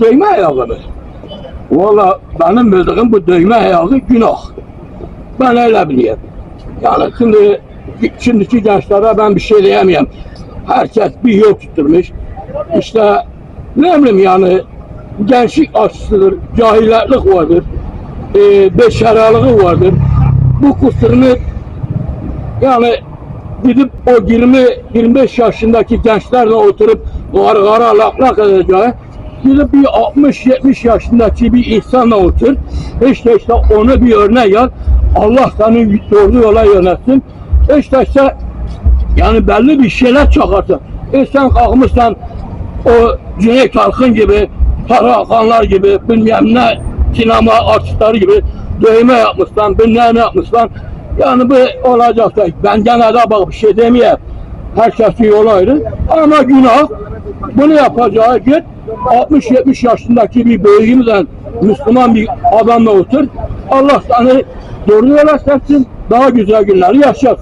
Döyme ayağı mı? Valla benim bildiğim bu döyme ayağı günah. Ben öyle biliyorum. Yani şimdi şimdiki gençlere ben bir şey diyemeyim. Herkes bir yol tutturmuş. İşte ne bileyim yani gençlik açısıdır, cahillik vardır, e, beşeralığı vardır. Bu kusurunu yani gidip o 20-25 yaşındaki gençlerle oturup gara gara lak edeceği gidip bir 60-70 yaşındaki bir insanla otur. İşte işte onu bir örnek al. Allah seni doğru yola yönetsin. İşte işte yani belli bir şeyler çıkartın. E sen kalkmışsan o Cüneyt Arkın gibi, Para Hakanlar gibi, bilmem ne sinema artistleri gibi dövme yapmışsan, bilmem ne yapmışsan yani bu olacak ben gene de bak bir şey demeyeyim. Herkesin yolu ayrı. Ama günah bunu yapacağı git 60-70 yaşındaki bir büyüğümüzden Müslüman bir adamla otur. Allah seni doğru yola. Daha güzel günleri yaşasın.